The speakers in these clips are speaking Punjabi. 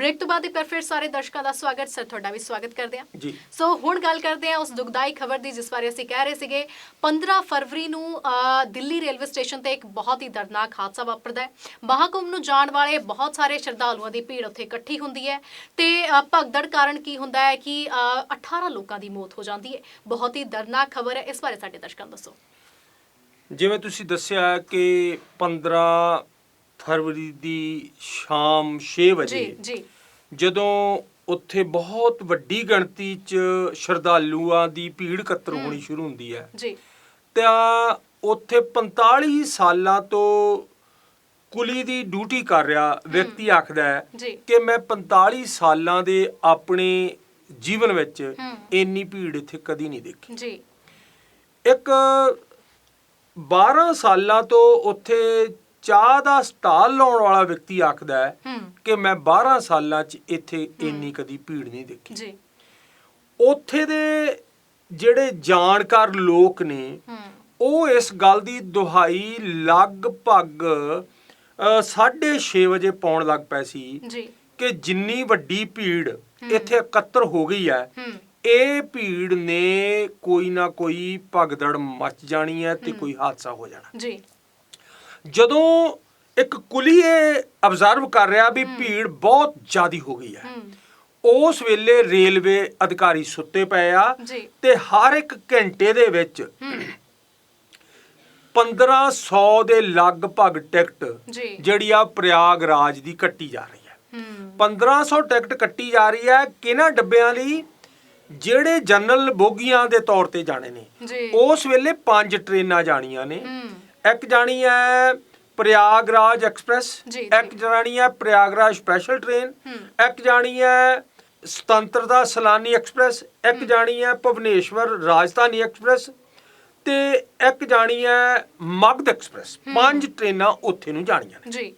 ਬ੍ਰੇਕ ਤੋਂ ਬਾਅਦ ਇੱਕ ਵਾਰ ਫਿਰ ਸਾਰੇ ਦਰਸ਼ਕਾਂ ਦਾ ਸਵਾਗਤ ਸਰ ਤੁਹਾਡਾ ਵੀ ਸਵਾਗਤ ਕਰਦੇ ਹਾਂ। ਜੀ। ਸੋ ਹੁਣ ਗੱਲ ਕਰਦੇ ਹਾਂ ਉਸ ਦੁਖਦਾਈ ਖਬਰ ਦੀ ਜਿਸ ਬਾਰੇ ਅਸੀਂ ਕਹਿ ਰਹੇ ਸੀਗੇ। 15 ਫਰਵਰੀ ਨੂੰ ਦਿੱਲੀ ਰੇਲਵੇ ਸਟੇਸ਼ਨ ਤੇ ਇੱਕ ਬਹੁਤ ਹੀ ਦਰਦਨਾਕ ਹਾਦਸਾ ਵਾਪਰਦਾ ਹੈ। ਮਹਾਕੁੰਭ ਨੂੰ ਜਾਣ ਵਾਲੇ ਬਹੁਤ ਸਾਰੇ ਸ਼ਰਧਾਲੂਆਂ ਦੀ ਭੀੜ ਉੱਥੇ ਇਕੱਠੀ ਹੁੰਦੀ ਹੈ। ਤੇ ਭਗਦੜ ਕਾਰਨ ਕੀ ਹੁੰਦਾ ਹੈ ਕਿ ਅ, 18 ਲੋਕਾਂ ਦੀ ਮੌਤ ਹੋ ਜਾਂਦੀ ਹੈ। ਬਹੁਤ ਹੀ ਦਰਦਨਾਕ ਖਬਰ ਹੈ। ਇਸ ਬਾਰੇ ਸਾਡੇ ਦਰਸ਼ਕਾਂ ਨੂੰ ਦੱਸੋ। ਜਿਵੇਂ ਤੁਸੀਂ ਦੱਸਿਆ ਕਿ 15 ਫਰਵਰੀ ਦੀ ਸ਼ਾਮ 6 ਜੀ ਵਜੇ ਜੀ ਜਦੋਂ ਉੱਥੇ ਬਹੁਤ ਵੱਡੀ ਗਿਣਤੀ 'ਚ ਸ਼ਰਧਾਲੂਆਂ ਦੀ ਭੀੜ ਇਕੱਤਰ ਹੋਣੀ ਸ਼ੁਰੂ ਹੁੰਦੀ ਹੈ। ਜੀ। ਤਾਂ ਉੱਥੇ 45 ਸਾਲਾਂ ਤੋਂ ਕੁਲੀ ਦੀ ਡਿਊਟੀ ਕਰ ਰਿਹਾ ਵਿਅਕਤੀ ਆਖਦਾ ਹੈ ਕਿ ਮੈਂ 45 ਸਾਲਾਂ ਦੇ ਆਪਣੇ ਜੀਵਨ ਵਿੱਚ। ਇੰਨੀ ਭੀੜ ਇੱਥੇ ਕਦੀ ਨਹੀਂ ਦੇਖੀ। ਜੀ। ਇੱਕ 12 ਸਾਲਾਂ ਤੋਂ ਉੱਥੇ ਚਾਹ ਦਾ ਸਟਾਲ ਲਾਉਣ ਵਾਲਾ ਵਿਅਕਤੀ ਆਖਦਾ ਹੈ ਕਿ ਮੈਂ 12 ਸਾਲਾਂ 'ਚ ਇੱਥੇ ਇੰਨੀ ਕਦੀ ਭੀੜ ਨਹੀਂ ਦੇਖੀ। ਜੀ। ਉੱਥੇ ਦੇ ਜਿਹੜੇ ਜਾਣਕਾਰ ਲੋਕ ਨੇ ਉਹ ਇਸ ਗੱਲ ਦੀ ਦੁਹਾਈ ਲਗਭਗ 6:30 ਵਜੇ ਪਾਉਣ ਲੱਗ ਪਏ ਸੀ ਜੀ। ਕਿ ਜਿੰਨੀ ਵੱਡੀ ਭੀੜ ਇੱਥੇ ਇਕੱਤਰ ਹੋ ਗਈ ਹੈ ਹੂੰ। ਇਹ ਭੀੜ ਨੇ ਕੋਈ ਨਾ ਕੋਈ ਭਗਦੜ ਮਚ ਜਾਣੀ ਹੈ ਤੇ ਕੋਈ ਹਾਦਸਾ ਹੋ ਜਾਣਾ। ਜੀ। ਜਦੋਂ ਇੱਕ ਕੁਲੀਏ ਅਬਜ਼ਰਵ ਕਰ ਰਿਹਾ ਵੀ ਭੀੜ ਬਹੁਤ ਜ਼ਿਆਦੀ ਹੋ ਗਈ ਹੈ। ਉਸ ਵੇਲੇ ਰੇਲਵੇ ਅਧਿਕਾਰੀ ਸੁੱਤੇ ਪਏ ਆ ਤੇ ਹਰ ਇੱਕ ਘੰਟੇ ਦੇ ਵਿੱਚ ਹੂੰ। 1500 ਦੇ ਲਗਭਗ ਟਿਕਟ ਜਿਹੜੀ ਆ ਪ੍ਰਯਾਗਰਾਜ ਦੀ ਕੱਟੀ ਜਾ ਰਹੀ ਹੈ। ਹੂੰ। 1500 ਟਿਕਟ ਕੱਟੀ ਜਾ ਰਹੀ ਹੈ ਕਿਹਨਾਂ ਡੱਬਿਆਂ ਲਈ? ਜਿਹੜੇ ਜਨਰਲ ਬੋਗੀਆਂ ਦੇ ਤੌਰ ਤੇ ਜਾਣੇ ਨੇ। ਉਸ ਵੇਲੇ ਪੰਜ ਟ੍ਰੇਨਾਂ ਜਾਣੀਆਂ ਨੇ। ਇੱਕ ਜਾਣੀ ਹੈ ਪ੍ਰਯਾਗਰਾਜ ਐਕਸਪ੍ਰੈਸ। ਇੱਕ ਜਾਣੀ ਹੈ ਪ੍ਰਯਾਗਰਾਜ ਸਪੈਸ਼ਲ ਟ੍ਰੇਨ ਇੱਕ ਜਾਣੀ ਹੈ ਸੁਤੰਤਰਤਾ ਸਲਾਨੀ ਐਕਸਪ੍ਰੈਸ ਇੱਕ ਜਾਣੀ ਹੈ ਭੁਵਨੇਸ਼ਵਰ ਰਾਜਧਾਨੀ ਐਕਸਪ੍ਰੈਸ ਤੇ ਇੱਕ ਜਾਣੀ ਹੈ ਮਗਧ ਐਕਸਪ੍ਰੈਸ। ਪੰਜ ਟ੍ਰੇਨਾਂ ਉੱਥੇ ਨੂੰ ਜਾਣੀਆਂ ਨੇ। ਜੀ।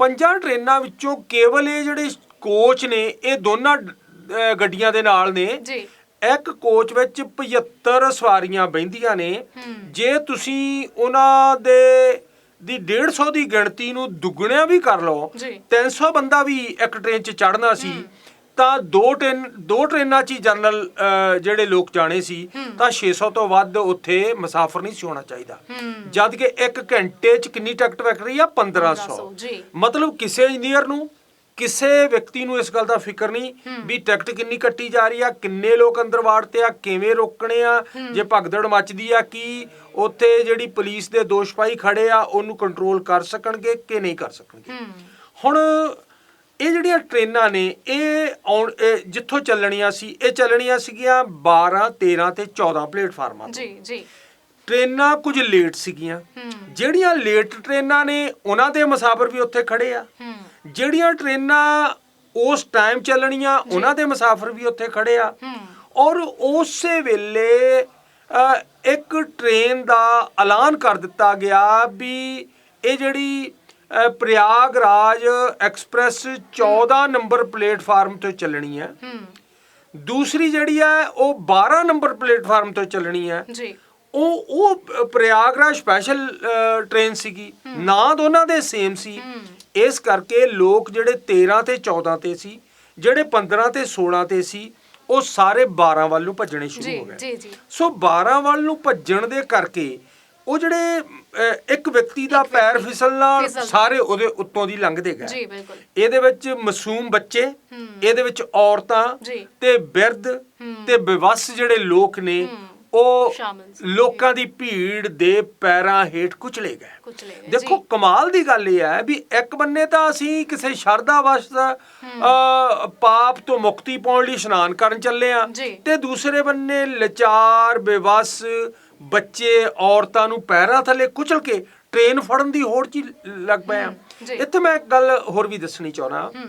ਪੰਜਾਂ ਟ੍ਰੇਨਾਂ ਵਿੱਚੋਂ ਕੇਵਲ ਇਹ ਜਿਹੜੇ ਕੋਚ ਨੇ ਇਹ ਦੋਨਾਂ ਗੱਡੀਆਂ ਦੇ ਨਾਲ ਨੇ। ਜੀ। ਇੱਕ ਕੋਚ ਵਿੱਚ 75 ਸਵਾਰੀਆਂ ਬਹਿੰਦੀਆਂ ਨੇ। ਜੇ ਤੁਸੀਂ ਉਹਨਾਂ ਦੇ ਦੀ 150 ਦੀ ਗਿਣਤੀ ਨੂੰ ਦੁੱਗਣਿਆ ਵੀ ਕਰ ਲਓ ਜੀ। 300 ਬੰਦਾ ਵੀ ਇੱਕ ਟ੍ਰੇਨ 'ਚ ਚੜਨਾ ਸੀ ਤਾਂ ਦੋ ਟ੍ਰੇਨ ਦੋ ਟ੍ਰੇਨਾਂ 'ਚ ਹੀ ਜਨਰਲ ਜਿਹੜੇ ਲੋਕ ਜਾਣੇ ਸੀ ਤਾਂ 600 ਤੋਂ ਵੱਧ ਉੱਥੇ ਮੁਸਾਫਰ ਨਹੀਂ ਸੀ ਹੋਣਾ ਚਾਹੀਦਾ। ਜਦ ਕਿ ਇੱਕ ਘੰਟੇ 'ਚ ਕਿੰਨੀ ਟਿਕਟ ਵਿਕ ਰਹੀ ਆ? 1500 ਜੀ। ਮਤਲਬ ਕਿਸੇ ਇੰਜੀਨੀਅਰ ਨੂੰ ਕਿਸੇ ਵਿਅਕਤੀ ਨੂੰ ਇਸ ਗੱਲ ਦਾ ਫਿਕਰ ਨਹੀਂ ਵੀ ਟਿਕਟ ਕਿੰਨੀ ਕੱਟੀ ਜਾ ਰਹੀ ਆ ਕਿੰਨੇ ਲੋਕ ਅੰਦਰ ਵਾੜਤੇ ਆ ਕਿਵੇਂ ਰੋਕਣੇ ਆ ਜੇ ਭਗਦੜ ਮੱਚਦੀ ਆ ਕੀ ਉੱਥੇ ਜਿਹੜੀ ਪੁਲਿਸ ਦੇ ਦੋਸ਼ਪਾਈ ਖੜੇ ਆ ਉਹਨੂੰ ਕੰਟਰੋਲ ਕਰ ਸਕਣਗੇ ਕਿ ਨਹੀਂ ਕਰ ਸਕਣਗੇ? ਹੁਣ ਇਹ ਜਿਹੜੀਆਂ ਟ੍ਰੇਨਾਂ ਨੇ ਇਹ ਆਉਣ- ਜਿੱਥੋਂ ਚੱਲਣੀਆਂ ਸੀ ਇਹ ਚੱਲਣੀਆਂ ਸੀਗੀਆਂ 12 13 ਤੇ 14 ਪਲੇਟਫਾਰਮਾਂ ਤੋਂ। ਜੀ ਜੀ। ਟ੍ਰੇਨਾਂ ਕੁਝ ਲੇਟ ਸੀਗੀਆਂ। ਜਿਹੜੀਆਂ ਲੇਟ ਟ੍ਰੇਨਾਂ ਨੇ ਉਹਨਾਂ ਦੇ ਮੁਸਾਫਰ ਵੀ ਉੱਥੇ ਖੜੇ ਆ। ਜਿਹੜੀਆਂ ਟ੍ਰੇਨਾਂ ਉਸ ਟਾਈਮ ਚੱਲਣੀਆਂ ਉਹਨਾਂ ਦੇ ਮੁਸਾਫਰ ਵੀ ਉੱਥੇ ਖੜੇ ਆ। ਔਰ ਉਸੇ ਵੇਲੇ ਇੱਕ ਟ੍ਰੇਨ ਦਾ ਐਲਾਨ ਕਰ ਦਿੱਤਾ ਗਿਆ ਵੀ ਇਹ ਜਿਹੜੀ ਅ, ਪ੍ਰਯਾਗਰਾਜ ਐਕਸਪ੍ਰੈਸ 14 ਨੰਬਰ ਪਲੇਟਫਾਰਮ ਤੋਂ ਚੱਲਣੀ ਹੈ। ਹੂੰ। ਦੂਸਰੀ ਜਿਹੜੀ ਹੈ ਉਹ 12 ਨੰਬਰ ਪਲੇਟਫਾਰਮ ਤੋਂ ਚੱਲਣੀ ਹੈ। ਜੀ। ਉਹ ਉਹ ਪ੍ਰਯਾਗਰਾਜ ਸਪੈਸ਼ਲ ਟ੍ਰੇਨ ਸੀਗੀ। ਨਾਂ ਦੋਨਾਂ ਦੇ ਸੇਮ ਸੀ। ਇਸ ਕਰਕੇ ਲੋਕ ਜਿਹੜੇ 13 ਤੇ 14 ਤੇ ਸੀ ਜਿਹੜੇ 15 ਤੇ 16 ਤੇ ਸੀ ਉਹ ਸਾਰੇ 12 ਵੱਲ ਨੂੰ ਭੱਜਣੇ ਸ਼ੁਰੂ ਹੋ ਗਏ। ਸੋ 12 ਵੱਲ ਨੂੰ ਭੱਜਣ ਦੇ ਕਰਕੇ ਉਹ ਜਿਹੜੇ ਇੱਕ ਵਿਅਕਤੀ ਦਾ ਪੈਰ ਫਿਸਲ- ਸਾਰੇ ਉਹਦੇ ਉੱਤੋਂ ਦੀ ਲੰਘਦੇ ਗਏ। ਜੀ ਬਿਲਕੁਲ। ਇਹਦੇ ਵਿੱਚ ਮਾਸੂਮ ਬੱਚੇ। ਇਹਦੇ ਵਿੱਚ ਔਰਤਾਂ ਤੇ ਬਿਰਧ ਤੇ ਵਿਵਸ ਜਿਹੜੇ ਲੋਕ ਨੇ। ਉਹ ਸ਼ਾਮਿਲ ਸੀ। ਲੋਕਾਂ ਦੀ ਭੀੜ ਦੇ ਪੈਰਾਂ ਹੇਠ ਕੁਚਲੇ ਗਏ। ਦੇਖੋ ਕਮਾਲ ਦੀ ਗੱਲ ਇਹ ਹੈ ਵੀ ਇੱਕ ਬੰਨੇ ਤਾਂ ਅਸੀਂ ਕਿਸੇ ਸ਼ਰਧਾ ਵਸ਼ ਪਾਪ ਤੋਂ ਮੁਕਤੀ ਪਾਉਣ ਲਈ ਇਸ਼ਨਾਨ ਕਰਨ ਚੱਲੇ ਆ ਜੀ। ਤੇ ਦੂਸਰੇ ਬੰਨੇ ਲਚਾਰ ਬੇਵਸ ਬੱਚੇ ਔਰਤਾਂ ਨੂੰ ਪੈਰਾਂ ਥੱਲੇ ਕੁਚਲ ਕੇ ਟ੍ਰੇਨ ਫੜਨ ਦੀ ਹੋੜ 'ਚ ਹੀ ਲੱਗ ਪਏ ਆ ਜੀ। ਇੱਥੇ ਮੈਂ ਇੱਕ ਗੱਲ ਹੋਰ ਵੀ ਦੱਸਣੀ ਚਾਹਣਾ ਹੂੰ।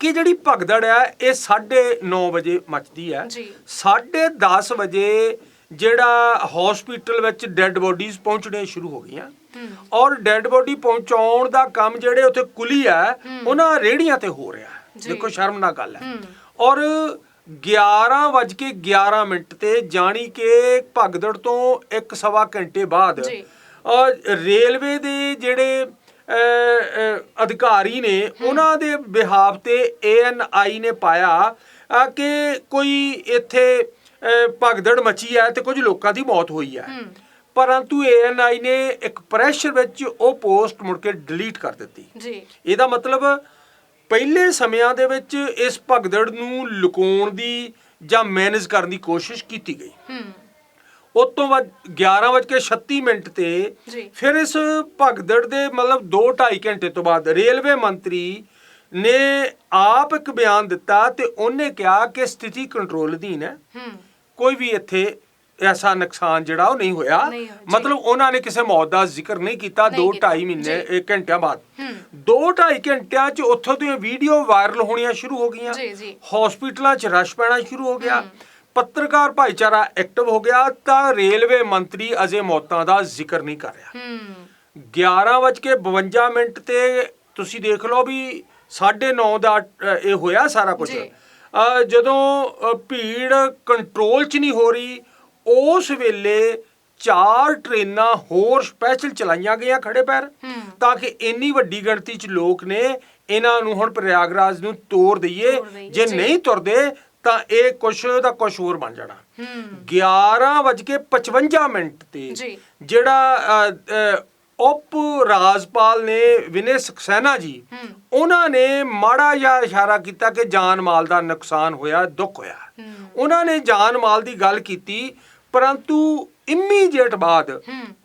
ਕਿ ਜਿਹੜੀ ਭਗਦੜ ਹੈ ਇਹ 9:30 ਵਜੇ ਮੱਚਦੀ ਹੈ ਜੀ। 10:30 ਵਜੇ ਜਿਹੜਾ ਹਸਪੀਟਲ ਵਿੱਚ ਡੈੱਡ ਬੋਡੀਜ਼ ਪਹੁੰਚਣੇ ਸ਼ੁਰੂ ਹੋ ਗਈਆਂ। ਔਰ ਡੈੱਡ ਬੋਡੀ ਪਹੁੰਚਾਉਣ ਦਾ ਕੰਮ ਜਿਹੜੇ ਉੱਥੇ ਕੁਲੀ ਹੈ। ਉਹਨਾਂ ਰੇੜੀਆਂ ਤੇ ਹੋ ਰਿਹਾ। ਦੇਖੋ ਸ਼ਰਮਨਾਕ ਗੱਲ ਹੈ। ਔਰ 11:11 ਮਿੰਟ ਤੇ ਜਾਣੀ ਕਿ ਭਗਦੜ ਤੋਂ ਇੱਕ ਸਵਾ ਘੰਟੇ ਬਾਅਦ। ਔਰ ਰੇਲਵੇ ਦੇ ਜਿਹੜੇ ਅਧਿਕਾਰੀ ਨੇ ਉਹਨਾਂ ਦੇ ਬਿਹਾਫ ਤੇ ਏਐਨਆਈ ਨੇ ਪਾਇਆ ਕਿ ਕੋਈ ਇੱਥੇ ਭਗਦੜ ਮਚੀ ਹੈ ਤੇ ਕੁਝ ਲੋਕਾਂ ਦੀ ਮੌਤ ਹੋਈ ਹੈ। ਹੂੰ। ਪਰੰਤੂ ਏਐਨਆਈ ਨੇ ਇੱਕ ਪ੍ਰੈਸ਼ਰ ਵਿੱਚ ਉਹ ਪੋਸਟ ਮੁੜ ਕੇ ਡਿਲੀਟ ਕਰ ਦਿੱਤੀ। ਜੀ। ਇਹਦਾ ਮਤਲਬ ਪਹਿਲੇ ਸਮਿਆਂ ਦੇ ਵਿੱਚ ਇਸ ਭਗਦੜ ਨੂੰ ਲੁਕਾਉਣ ਦੀ ਜਾਂ ਮੈਨੇਜ ਕਰਨ ਦੀ ਕੋਸ਼ਿਸ਼ ਕੀਤੀ ਗਈ। ਹੂੰ। ਉਸ ਤੋਂ ਬਾਅਦ 11:36 ਮਿੰਟ ਤੇ। ਫਿਰ ਇਸ ਭਗਦੜ ਦੇ ਮਤਲਬ 2.5 ਘੰਟੇ ਤੋਂ ਬਾਅਦ ਰੇਲਵੇ ਮੰਤਰੀ ਨੇ ਆਪ ਇੱਕ ਬਿਆਨ ਦਿੱਤਾ ਤੇ ਉਹਨੇ ਕਿਹਾ ਕਿ ਸਥਿਤੀ ਕੰਟਰੋਲ ਅਧੀਨ ਹੈ ਕੋਈ ਵੀ ਇੱਥੇ ਐਸਾ ਨੁਕਸਾਨ ਜਿਹੜਾ ਉਹ ਨਹੀਂ ਹੋਇਆ। ਮਤਲਬ ਉਹਨਾਂ ਨੇ ਕਿਸੇ ਮੌਤ ਦਾ ਜ਼ਿਕਰ ਨਹੀਂ ਕੀਤਾ ਨਹੀਂ 2 ਕੀਤਾ, 2.5 ਮਹੀਨੇ ਜੀ। ਇੱਕ ਘੰਟਿਆਂ ਬਾਅਦ ਹੂੰ 2 2.5 ਘੰਟਿਆਂ 'ਚ ਉੱਥੋਂ ਦੀਆਂ ਵੀਡੀਓ ਵਾਇਰਲ ਹੋਣੀਆਂ ਸ਼ੁਰੂ ਹੋ ਗਈਆਂ। ਹਸਪੀਟਲਾਂ 'ਚ ਰਸ਼ ਪੈਣਾ ਸ਼ੁਰੂ ਹੋ ਗਿਆ ਪੱਤਰਕਾਰ ਭਾਈਚਾਰਾ ਐਕਟਿਵ ਹੋ ਗਿਆ ਤਾਂ ਰੇਲਵੇ ਮੰਤਰੀ ਅਜੇ ਮੌਤਾਂ ਦਾ ਜ਼ਿਕਰ ਨਹੀਂ ਕਰ ਰਿਹਾ। ਹੂੰ। 11:52 ਮਿੰਟ ਤੇ ਤੁਸੀਂ ਦੇਖ ਲਓ ਵੀ 9:30 ਦਾ ਇਹ ਹੋਇਆ ਸਾਰਾ ਕੁਝ। ਜਦੋਂ ਭੀੜ ਕੰਟਰੋਲ 'ਚ ਨਹੀਂ ਹੋ ਰਹੀ ਉਸ ਵੇਲੇ ਚਾਰ ਟ੍ਰੇਨਾਂ ਹੋਰ ਸਪੈਸ਼ਲ ਚਲਾਈਆਂ ਗਈਆਂ ਖੜੇ ਪੈਰ। ਤਾਂ ਕਿ ਇੰਨੀ ਵੱਡੀ ਗਿਣਤੀ 'ਚ ਲੋਕ ਨੇ ਇਹਨਾਂ ਨੂੰ ਹੁਣ ਪ੍ਰਯਾਗਰਾਜ ਨੂੰ ਤੋੜ ਦਈਏ। ਜੀ। ਨਹੀਂ ਤੁਰਦੇ ਤਾਂ ਇਹ ਕੁਛ ਦਾ ਕੁਛ ਹੋਰ ਬਣ ਜਾਣਾ ਹੂੰ 11:55 ਮਿੰਟ ਤੇ। ਜਿਹੜਾ ਉਪ ਰਾਜਪਾਲ ਨੇ ਵਿਨੇ ਸਕਸੈਨਾ ਜੀ। ਉਹਨਾਂ ਨੇ ਮਾੜਾ ਜਿਹਾ ਇਸ਼ਾਰਾ ਕੀਤਾ ਕਿ ਜਾਨ ਮਾਲ ਦਾ ਨੁਕਸਾਨ ਹੋਇਆ ਦੁੱਖ ਹੋਇਆ। ਉਹਨਾਂ ਨੇ ਜਾਨ ਮਾਲ ਦੀ ਗੱਲ ਕੀਤੀ ਪਰੰਤੂ ਇਮੀਡੀਏਟ ਬਾਅਦ।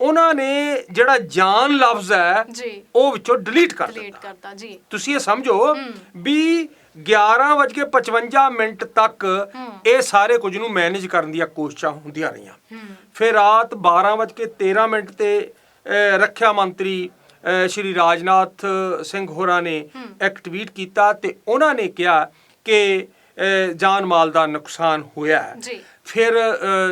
ਉਹਨਾਂ ਨੇ ਜਿਹੜਾ ਜਾਨ ਲਫ਼ਜ਼ ਹੈ ਉਹ ਵਿੱਚੋਂ ਡਿਲੀਟ ਕਰ ਦਿੱਤਾ ਤੁਸੀਂ ਇਹ ਸਮਝੋ ਵੀ 11:55 ਮਿੰਟ ਤੱਕ ਇਹ ਸਾਰੇ ਕੁਝ ਨੂੰ ਮੈਨੇਜ ਕਰਨ ਦੀਆਂ ਕੋਸ਼ਿਸ਼ਾਂ ਹੁੰਦੀਆਂ ਰਹੀਆਂ। ਫਿਰ ਰਾਤ 12:13 ਮਿੰਟ ਤੇ ਰੱਖਿਆ ਮੰਤਰੀ ਸ਼੍ਰੀ ਰਾਜਨਾਥ ਸਿੰਘ ਹੋਰਾਂ ਨੇ ਇੱਕ ਟਵੀਟ ਕੀਤਾ ਤੇ ਉਹਨਾਂ ਨੇ ਕਿਹਾ ਕਿ ਜਾਨ ਮਾਲ ਦਾ ਨੁਕਸਾਨ ਹੋਇਆ ਹੈ। ਜੀ। ਫਿਰ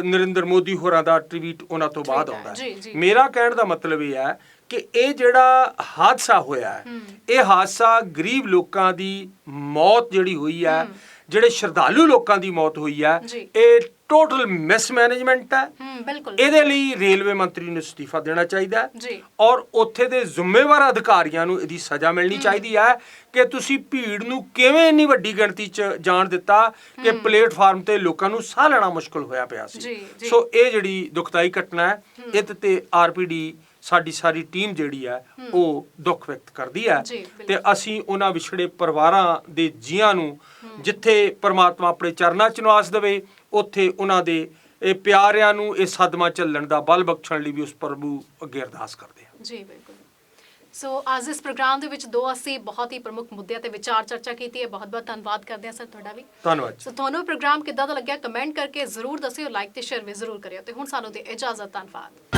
ਨਰਿੰਦਰ ਮੋਦੀ ਹੋਰਾਂ ਦਾ ਟਵੀਟ ਉਹਨਾਂ ਤੋਂ ਬਾਅਦ ਆਉਂਦਾ ਹੈ। ਮੇਰਾ ਕਹਿਣ ਦਾ ਮਤਲਬ ਇਹ ਹੈ ਕਿ ਇਹ ਜਿਹੜਾ ਹਾਦਸਾ ਹੋਇਆ ਹੈ ਇਹ ਹਾਦਸਾ ਗਰੀਬ ਲੋਕਾਂ ਦੀ ਮੌਤ ਜਿਹੜੀ ਹੋਈ ਹੈ ਜਿਹੜੇ ਸ਼ਰਧਾਲੂ ਲੋਕਾਂ ਦੀ ਮੌਤ ਹੋਈ ਹੈ। ਇਹ ਟੋਟਲ ਮਿਸਮੈਨੇਜਮੈਂਟ ਹੈ। ਇਹਦੇ ਲਈ ਰੇਲਵੇ ਮੰਤਰੀ ਨੂੰ ਅਸਤੀਫਾ ਦੇਣਾ ਚਾਹੀਦਾ ਹੈ। ਔਰ ਉੱਥੇ ਦੇ ਜ਼ਿੰਮੇਵਾਰ ਅਧਿਕਾਰੀਆਂ ਨੂੰ ਇਹਦੀ ਸਜ਼ਾ ਮਿਲਣੀ ਚਾਹੀਦੀ ਹੈ ਕਿ ਤੁਸੀਂ ਭੀੜ ਨੂੰ ਕਿਵੇਂ ਇੰਨੀ ਵੱਡੀ ਗਿਣਤੀ 'ਚ ਜਾਣ ਦਿੱਤਾ ਕਿ ਪਲੇਟਫਾਰਮ ਤੇ ਲੋਕਾਂ ਨੂੰ ਸਾਹ ਲੈਣਾ ਮੁਸ਼ਕਲ ਹੋਇਆ ਪਿਆ ਸੀ। ਸੋ ਇਹ ਜਿਹੜੀ ਦੁਖਦਾਈ ਘਟਨਾ ਹੈ ਇਹਦੇ ਤੇ ਆਰਪੀਡੀ ਸਾਡੀ ਸਾਰੀ ਟੀਮ ਜਿਹੜੀ ਹੈ ਉਹ ਦੁੱਖ ਵਿਅਕਤ ਕਰਦੀ ਹੈ। ਤੇ ਅਸੀਂ ਉਹਨਾਂ ਵਿਛੜੇ ਪਰਿਵਾਰਾਂ ਦੇ ਜੀਆਂ ਨੂੰ ਜਿੱਥੇ ਪ੍ਰਮਾਤਮਾ ਆਪਣੇ ਚਰਨਾਂ 'ਚ ਨਿਵਾਸ ਦੇਵੇ ਉੱਥੇ ਉਹਨਾਂ ਦੇ ਇਹ ਪਿਆਰਿਆਂ ਨੂੰ ਇਹ ਸਦਮਾ ਝੱਲਣ ਦਾ ਬਲ ਬਖਸ਼ਣ ਲਈ ਵੀ ਉਸ ਪ੍ਰਭੂ ਅੱਗੇ ਅਰਦਾਸ ਕਰਦੇ ਹਾਂ। ਜੀ ਬਿਲਕੁਲ। ਸੋ ਅੱਜ ਇਸ ਪ੍ਰੋਗਰਾਮ ਦੇ ਵਿੱਚ ਦੋ ਅਸੀਂ ਬਹੁਤ ਹੀ ਪ੍ਰਮੁੱਖ ਮੁੱਦਿਆਂ ਤੇ ਵਿਚਾਰ ਚਰਚਾ ਕੀਤੀ ਹੈ। ਬਹੁਤ ਬਹੁਤ ਧੰਨਵਾਦ ਕਰਦੇ ਹਾਂ ਸਰ ਤੁਹਾਡਾ ਵੀ। ਧੰਨਵਾਦ। ਸੋ ਤੁਹਾਨੂੰ ਪ੍ਰੋਗਰਾਮ ਕਿੱਦਾਂ ਦਾ ਲੱਗਿਆ? ਕਮੈਂਟ ਕਰਕੇ ਜ਼ਰੂਰ ਦੱਸਿਓ ਲਾਈਕ ਤੇ ਸ਼ੇਅਰ ਵੀ ਜ਼ਰੂਰ ਕਰਿਓ ਤੇ ਹੁਣ ਸਾਨੂੰ ਦੇ ਇਜਾਜ਼ਤ ਧੰਨਵਾਦ।